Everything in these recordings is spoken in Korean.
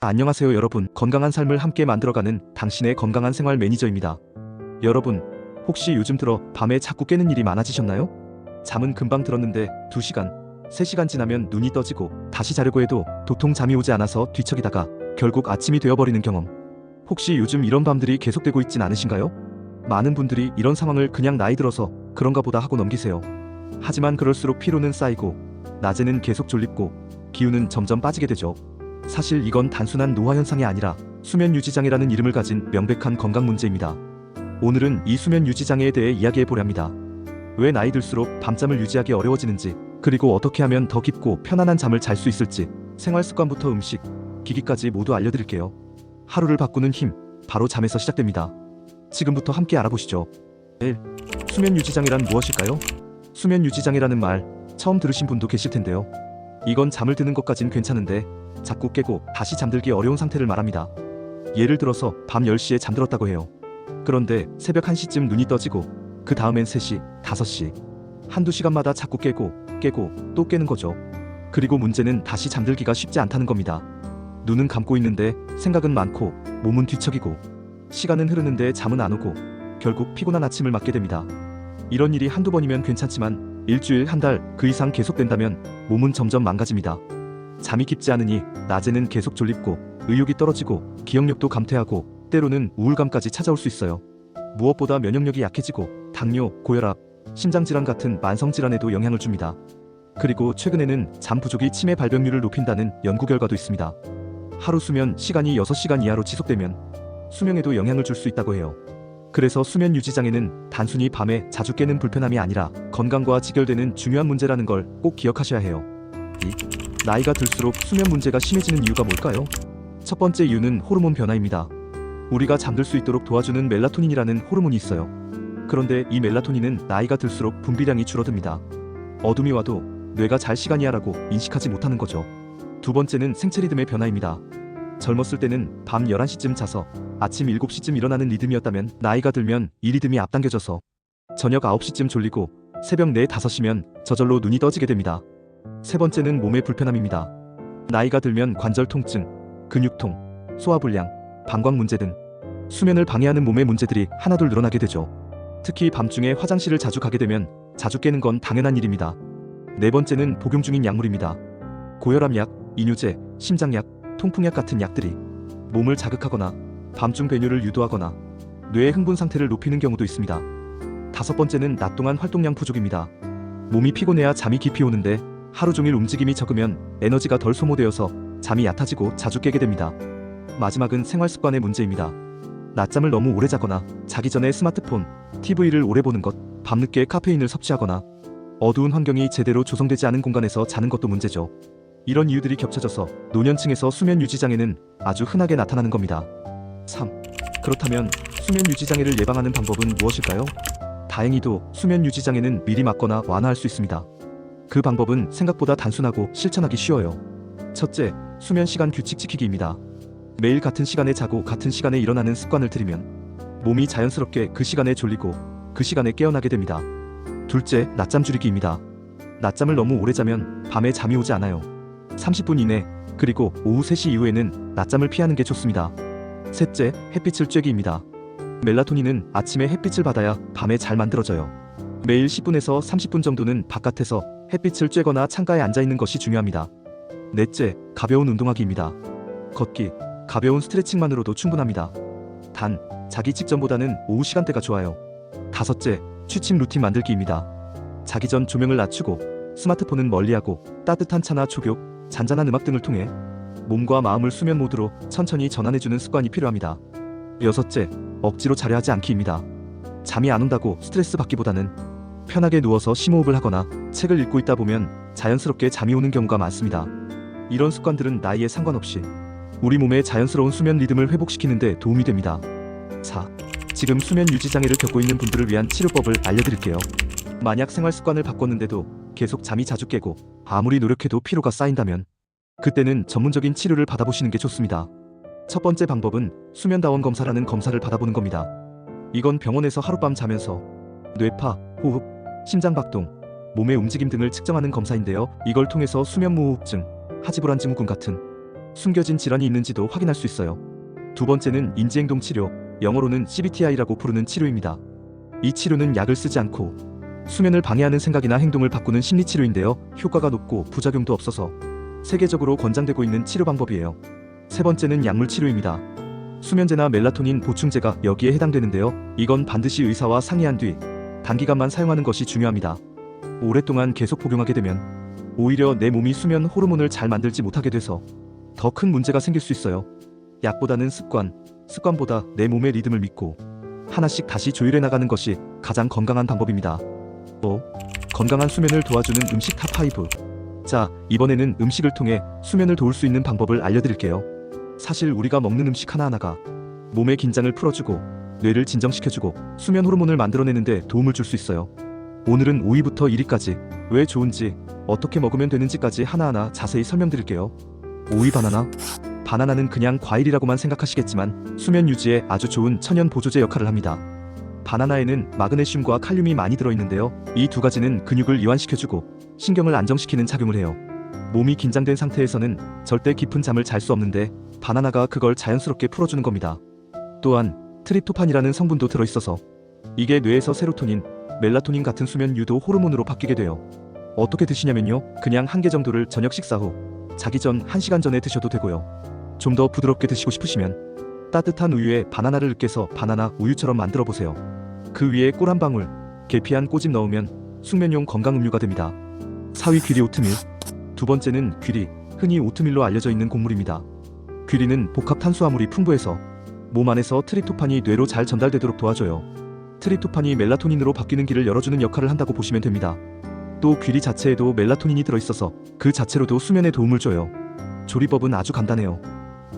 안녕하세요 여러분. 건강한 삶을 함께 만들어가는 당신의 건강한 생활 매니저입니다. 여러분 혹시 요즘 들어 밤에 자꾸 깨는 일이 많아지셨나요? 잠은 금방 들었는데 2시간 3시간 지나면 눈이 떠지고 다시 자려고 해도 도통 잠이 오지 않아서 뒤척이다가 결국 아침이 되어버리는 경험. 혹시 요즘 이런 밤들이 계속되고 있진 않으신가요? 많은 분들이 이런 상황을 그냥 나이 들어서 그런가 보다 하고 넘기세요. 하지만 그럴수록 피로는 쌓이고 낮에는 계속 졸립고 기운은 점점 빠지게 되죠 사실 이건 단순한 노화 현상이 아니라 수면 유지 장애라는 이름을 가진 명백한 건강 문제입니다. 오늘은 이 수면 유지 장애에 대해 이야기해 보려 합니다. 왜 나이 들수록 밤잠을 유지하기 어려워지는지, 그리고 어떻게 하면 더 깊고 편안한 잠을 잘 수 있을지, 생활 습관부터 음식, 기기까지 모두 알려드릴게요. 하루를 바꾸는 힘, 바로 잠에서 시작됩니다. 지금부터 함께 알아보시죠. 1. 수면 유지 장애란 무엇일까요? 수면 유지 장애라는 말 처음 들으신 분도 계실 텐데요. 이건 잠을 드는 것까진 괜찮은데 자꾸 깨고 다시 잠들기 어려운 상태를 말합니다. 예를 들어서 밤 10시에 잠들었다고 해요. 그런데 새벽 1시쯤 눈이 떠지고 그 다음엔 3시, 5시 한두 시간마다 자꾸 깨고 깨고 또 깨는 거죠. 그리고 문제는 다시 잠들기가 쉽지 않다는 겁니다. 눈은 감고 있는데 생각은 많고 몸은 뒤척이고 시간은 흐르는데 잠은 안 오고 결국 피곤한 아침을 맞게 됩니다. 이런 일이 한두 번이면 괜찮지만 일주일, 한 달 그 이상 계속된다면 몸은 점점 망가집니다. 잠이 깊지 않으니 낮에는 계속 졸립고 의욕이 떨어지고 기억력도 감퇴하고 때로는 우울감까지 찾아올 수 있어요. 무엇보다 면역력이 약해지고 당뇨, 고혈압, 심장질환 같은 만성질환에도 영향을 줍니다. 그리고 최근에는 잠 부족이 치매 발병률을 높인다는 연구 결과도 있습니다. 하루 수면 시간이 6시간 이하로 지속되면 수명에도 영향을 줄 수 있다고 해요. 그래서 수면 유지 장애는 단순히 밤에 자주 깨는 불편함이 아니라 건강과 직결되는 중요한 문제라는 걸 꼭 기억하셔야 해요. 2. 나이가 들수록 수면 문제가 심해지는 이유가 뭘까요? 첫 번째 이유는 호르몬 변화입니다. 우리가 잠들 수 있도록 도와주는 멜라토닌이라는 호르몬이 있어요. 그런데 이 멜라토닌은 나이가 들수록 분비량이 줄어듭니다. 어둠이 와도 뇌가 잘 시간이야라고 인식하지 못하는 거죠. 두 번째는 생체 리듬의 변화입니다. 젊었을 때는 밤 11시쯤 자서 아침 7시쯤 일어나는 리듬이었다면 나이가 들면 이 리듬이 앞당겨져서 저녁 9시쯤 졸리고 새벽 4, 5시면 저절로 눈이 떠지게 됩니다. 세 번째는 몸의 불편함입니다. 나이가 들면 관절 통증, 근육통, 소화불량, 방광 문제 등 수면을 방해하는 몸의 문제들이 하나둘 늘어나게 되죠. 특히 밤중에 화장실을 자주 가게 되면 자주 깨는 건 당연한 일입니다. 네 번째는 복용 중인 약물입니다. 고혈압약, 이뇨제, 심장약, 통풍약 같은 약들이 몸을 자극하거나 밤중 배뇨를 유도하거나 뇌의 흥분 상태를 높이는 경우도 있습니다. 다섯 번째는 낮 동안 활동량 부족입니다. 몸이 피곤해야 잠이 깊이 오는데 하루 종일 움직임이 적으면 에너지가 덜 소모되어서 잠이 얕아지고 자주 깨게 됩니다. 마지막은 생활 습관의 문제입니다. 낮잠을 너무 오래 자거나 자기 전에 스마트폰, TV를 오래 보는 것, 밤늦게 카페인을 섭취하거나 어두운 환경이 제대로 조성되지 않은 공간에서 자는 것도 문제죠. 이런 이유들이 겹쳐져서 노년층에서 수면 유지 장애는 아주 흔하게 나타나는 겁니다. 3. 그렇다면 수면 유지 장애를 예방하는 방법은 무엇일까요? 다행히도 수면 유지 장애는 미리 막거나 완화할 수 있습니다. 그 방법은 생각보다 단순하고 실천하기 쉬워요. 첫째, 수면 시간 규칙 지키기입니다. 매일 같은 시간에 자고 같은 시간에 일어나는 습관을 들이면 몸이 자연스럽게 그 시간에 졸리고 그 시간에 깨어나게 됩니다. 둘째, 낮잠 줄이기입니다. 낮잠을 너무 오래 자면 밤에 잠이 오지 않아요. 30분 이내, 그리고 오후 3시 이후에는 낮잠을 피하는 게 좋습니다. 셋째, 햇빛을 쬐기입니다. 멜라토닌은 아침에 햇빛을 받아야 밤에 잘 만들어져요. 매일 10분에서 30분 정도는 바깥에서 햇빛을 쬐거나 창가에 앉아 있는 것이 중요합니다. 넷째, 가벼운 운동하기입니다. 걷기, 가벼운 스트레칭만으로도 충분합니다. 단, 자기 직전보다는 오후 시간대가 좋아요. 다섯째, 취침 루틴 만들기입니다. 자기 전 조명을 낮추고 스마트폰은 멀리하고 따뜻한 차나 촉욕, 잔잔한 음악 등을 통해 몸과 마음을 수면 모드로 천천히 전환해주는 습관이 필요합니다. 여섯째, 억지로 자려 하지 않기입니다. 잠이 안 온다고 스트레스 받기보다는 편하게 누워서 심호흡을 하거나 책을 읽고 있다 보면 자연스럽게 잠이 오는 경우가 많습니다. 이런 습관들은 나이에 상관없이 우리 몸의 자연스러운 수면 리듬을 회복시키는 데 도움이 됩니다. 4. 지금 수면 유지 장애를 겪고 있는 분들을 위한 치료법을 알려드릴게요. 만약 생활 습관을 바꿨는데도 계속 잠이 자주 깨고 아무리 노력해도 피로가 쌓인다면 그때는 전문적인 치료를 받아보시는 게 좋습니다. 첫 번째 방법은 수면다원 검사라는 검사를 받아보는 겁니다. 이건 병원에서 하룻밤 자면서 뇌파, 호흡, 심장박동, 몸의 움직임 등을 측정하는 검사인데요. 이걸 통해서 수면무호흡증, 하지불안 증후군 같은 숨겨진 질환이 있는지도 확인할 수 있어요. 두 번째는 인지행동 치료, 영어로는 CBTI라고 부르는 치료입니다. 이 치료는 약을 쓰지 않고 수면을 방해하는 생각이나 행동을 바꾸는 심리 치료인데요. 효과가 높고 부작용도 없어서 세계적으로 권장되고 있는 치료 방법이에요. 세 번째는 약물 치료입니다. 수면제나 멜라토닌 보충제가 여기에 해당되는데요. 이건 반드시 의사와 상의한 뒤 단기간만 사용하는 것이 중요합니다. 오랫동안 계속 복용하게 되면 오히려 내 몸이 수면 호르몬을 잘 만들지 못하게 돼서 더 큰 문제가 생길 수 있어요. 약보다는 습관, 습관보다 내 몸의 리듬을 믿고 하나씩 다시 조율해 나가는 것이 가장 건강한 방법입니다. 뭐 건강한 수면을 도와주는 음식 탑5. 자, 이번에는 음식을 통해 수면을 도울 수 있는 방법을 알려드릴게요. 사실 우리가 먹는 음식 하나하나가 몸의 긴장을 풀어주고 뇌를 진정시켜주고 수면 호르몬을 만들어내는데 도움을 줄 수 있어요. 오늘은 5위부터 1위까지 왜 좋은지 어떻게 먹으면 되는지까지 하나하나 자세히 설명드릴게요. 5위 바나나. 바나나는 그냥 과일이라고만 생각하시겠지만 수면 유지에 아주 좋은 천연 보조제 역할을 합니다. 바나나에는 마그네슘과 칼륨이 많이 들어있는데요. 이 두 가지는 근육을 이완시켜주고 신경을 안정시키는 작용을 해요. 몸이 긴장된 상태에서는 절대 깊은 잠을 잘 수 없는데 바나나가 그걸 자연스럽게 풀어주는 겁니다. 또한 트립토판이라는 성분도 들어있어서 이게 뇌에서 세로토닌, 멜라토닌 같은 수면 유도 호르몬으로 바뀌게 돼요. 어떻게 드시냐면요. 그냥 한 개 정도를 저녁 식사 후 자기 전 1시간 전에 드셔도 되고요. 좀 더 부드럽게 드시고 싶으시면 따뜻한 우유에 바나나를 으깨서 바나나 우유처럼 만들어 보세요. 그 위에 꿀 한 방울, 계피한 꼬집 넣으면 숙면용 건강 음료가 됩니다. 4위 귀리 오트밀. 두 번째는 귀리, 흔히 오트밀로 알려져 있는 곡물입니다. 귀리는 복합 탄수화물이 풍부해서 몸 안에서 트립토판이 뇌로 잘 전달되도록 도와줘요. 트립토판이 멜라토닌으로 바뀌는 길을 열어주는 역할을 한다고 보시면 됩니다. 또 귀리 자체에도 멜라토닌이 들어있어서 그 자체로도 수면에 도움을 줘요. 조리법은 아주 간단해요.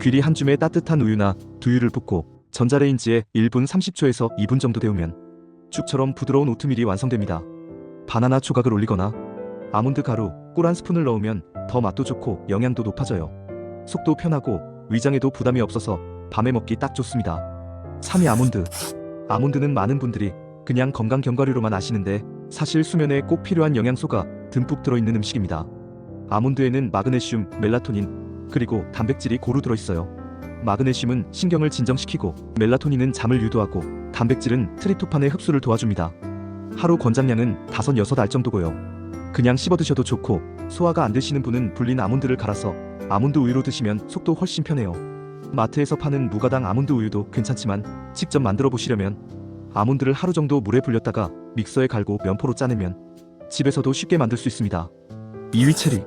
귀리 한 줌에 따뜻한 우유나 두유를 붓고 전자레인지에 1분 30초에서 2분 정도 데우면 죽처럼 부드러운 오트밀이 완성됩니다. 바나나 조각을 올리거나 아몬드 가루, 꿀 한 스푼을 넣으면 더 맛도 좋고 영양도 높아져요. 속도 편하고 위장에도 부담이 없어서 밤에 먹기 딱 좋습니다. 3위 아몬드. 아몬드는 많은 분들이 그냥 건강 견과류로만 아시는데 사실 수면에 꼭 필요한 영양소가 듬뿍 들어있는 음식입니다. 아몬드에는 마그네슘, 멜라토닌, 그리고 단백질이 고루 들어있어요. 마그네슘은 신경을 진정시키고 멜라토닌은 잠을 유도하고 단백질은 트립토판의 흡수를 도와줍니다. 하루 권장량은 5, 6알 정도고요. 그냥 씹어 드셔도 좋고 소화가 안 되시는 분은 불린 아몬드를 갈아서 아몬드 우유로 드시면 속도 훨씬 편해요. 마트에서 파는 무가당 아몬드 우유도 괜찮지만 직접 만들어 보시려면 아몬드를 하루 정도 물에 불렸다가 믹서에 갈고 면포로 짜내면 집에서도 쉽게 만들 수 있습니다. 2위 체리.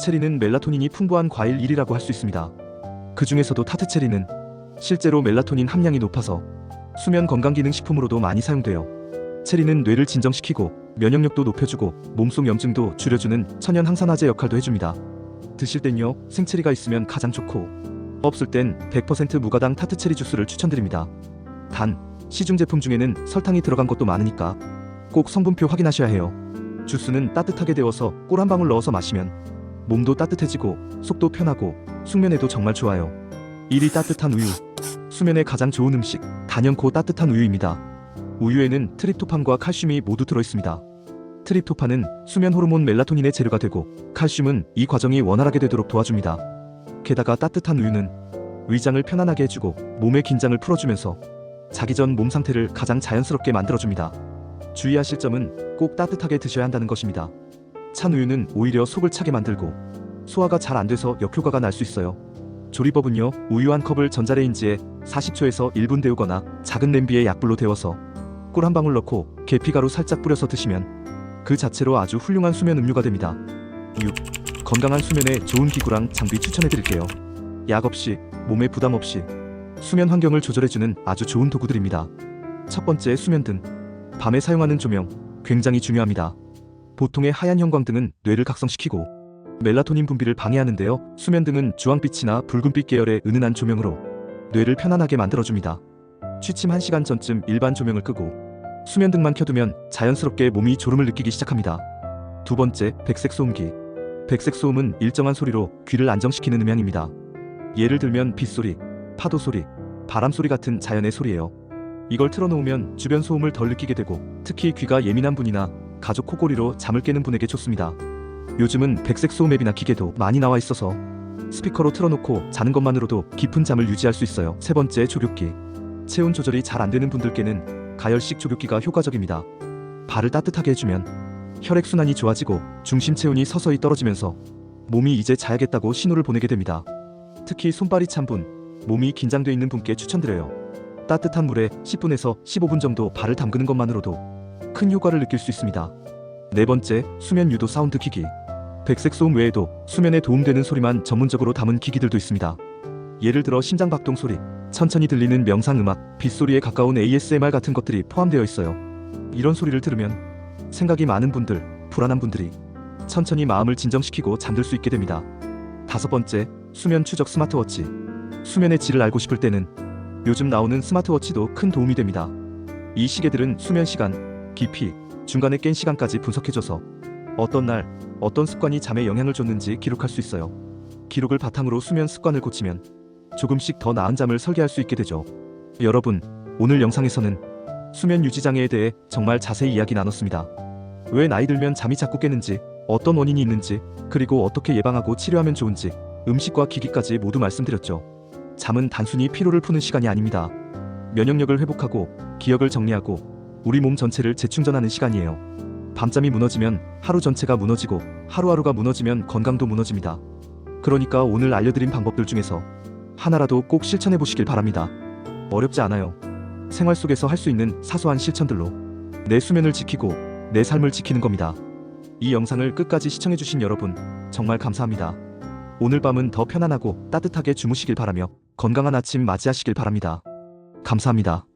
체리는 멜라토닌이 풍부한 과일 1위라고 할 수 있습니다. 그 중에서도 타트 체리는 실제로 멜라토닌 함량이 높아서 수면 건강기능 식품으로도 많이 사용돼요. 체리는 뇌를 진정시키고 면역력도 높여주고 몸속 염증도 줄여주는 천연 항산화제 역할도 해줍니다. 드실 땐요 생체리가 있으면 가장 좋고 없을 땐 100% 무가당 타트 체리 주스를 추천드립니다. 단 시중 제품 중에는 설탕이 들어간 것도 많으니까 꼭 성분표 확인하셔야 해요. 주스는 따뜻하게 데워서 꿀 한 방울 넣어서 마시면 몸도 따뜻해지고 속도 편하고 숙면에도 정말 좋아요. 1위 따뜻한 우유. 수면에 가장 좋은 음식 단연코 따뜻한 우유입니다. 우유에는 트립토판과 칼슘이 모두 들어있습니다. 트립토판은 수면 호르몬 멜라토닌의 재료가 되고 칼슘은 이 과정이 원활하게 되도록 도와줍니다. 게다가 따뜻한 우유는 위장을 편안하게 해주고 몸의 긴장을 풀어주면서 자기 전 몸 상태를 가장 자연스럽게 만들어줍니다. 주의하실 점은 꼭 따뜻하게 드셔야 한다는 것입니다. 찬 우유는 오히려 속을 차게 만들고 소화가 잘 안 돼서 역효과가 날 수 있어요. 조리법은요, 우유 한 컵을 전자레인지에 40초에서 1분 데우거나 작은 냄비에 약불로 데워서 꿀 한 방울 넣고 계피가루 살짝 뿌려서 드시면 그 자체로 아주 훌륭한 수면 음료가 됩니다. 6. 건강한 수면에 좋은 기구랑 장비 추천해 드릴게요. 약 없이, 몸에 부담 없이 수면 환경을 조절해주는 아주 좋은 도구들입니다. 첫 번째 수면등. 밤에 사용하는 조명, 굉장히 중요합니다. 보통의 하얀 형광등은 뇌를 각성시키고 멜라토닌 분비를 방해하는데요. 수면등은 주황빛이나 붉은빛 계열의 은은한 조명으로 뇌를 편안하게 만들어줍니다. 취침 1시간 전쯤 일반 조명을 끄고 수면등만 켜두면 자연스럽게 몸이 졸음을 느끼기 시작합니다. 두 번째, 백색 소음기. 백색 소음은 일정한 소리로 귀를 안정시키는 음향입니다. 예를 들면 빗소리, 파도 소리, 바람 소리 같은 자연의 소리예요. 이걸 틀어놓으면 주변 소음을 덜 느끼게 되고 특히 귀가 예민한 분이나 가족 코골이로 잠을 깨는 분에게 좋습니다. 요즘은 백색 소음 앱이나 기계도 많이 나와 있어서 스피커로 틀어놓고 자는 것만으로도 깊은 잠을 유지할 수 있어요. 세 번째 조교기. 체온 조절이 잘 안 되는 분들께는 가열식 조교기가 효과적입니다. 발을 따뜻하게 해주면 혈액 순환이 좋아지고 중심 체온이 서서히 떨어지면서 몸이 이제 자야겠다고 신호를 보내게 됩니다. 특히 손발이 찬 분, 몸이 긴장돼 있는 분께 추천드려요. 따뜻한 물에 10분에서 15분 정도 발을 담그는 것만으로도 큰 효과를 느낄 수 있습니다. 네 번째, 수면 유도 사운드 기기. 백색 소음 외에도 수면에 도움되는 소리만 전문적으로 담은 기기들도 있습니다. 예를 들어 심장 박동 소리, 천천히 들리는 명상 음악, 빗소리에 가까운 ASMR 같은 것들이 포함되어 있어요. 이런 소리를 들으면 생각이 많은 분들, 불안한 분들이 천천히 마음을 진정시키고 잠들 수 있게 됩니다. 다섯 번째, 수면 추적 스마트워치. 수면의 질을 알고 싶을 때는 요즘 나오는 스마트워치도 큰 도움이 됩니다. 이 시계들은 수면 시간, 깊이, 중간에 깬 시간까지 분석해줘서 어떤 날, 어떤 습관이 잠에 영향을 줬는지 기록할 수 있어요. 기록을 바탕으로 수면 습관을 고치면 조금씩 더 나은 잠을 설계할 수 있게 되죠. 여러분, 오늘 영상에서는 수면 유지 장애에 대해 정말 자세히 이야기 나눴습니다. 왜 나이 들면 잠이 자꾸 깨는지, 어떤 원인이 있는지, 그리고 어떻게 예방하고 치료하면 좋은지, 음식과 기기까지 모두 말씀드렸죠. 잠은 단순히 피로를 푸는 시간이 아닙니다. 면역력을 회복하고 기억을 정리하고 우리 몸 전체를 재충전하는 시간이에요. 밤잠이 무너지면 하루 전체가 무너지고 하루하루가 무너지면 건강도 무너집니다. 그러니까 오늘 알려드린 방법들 중에서 하나라도 꼭 실천해 보시길 바랍니다. 어렵지 않아요. 생활 속에서 할 수 있는 사소한 실천들로 내 수면을 지키고 내 삶을 지키는 겁니다. 이 영상을 끝까지 시청해주신 여러분, 정말 감사합니다. 오늘 밤은 더 편안하고 따뜻하게 주무시길 바라며 건강한 아침 맞이하시길 바랍니다. 감사합니다.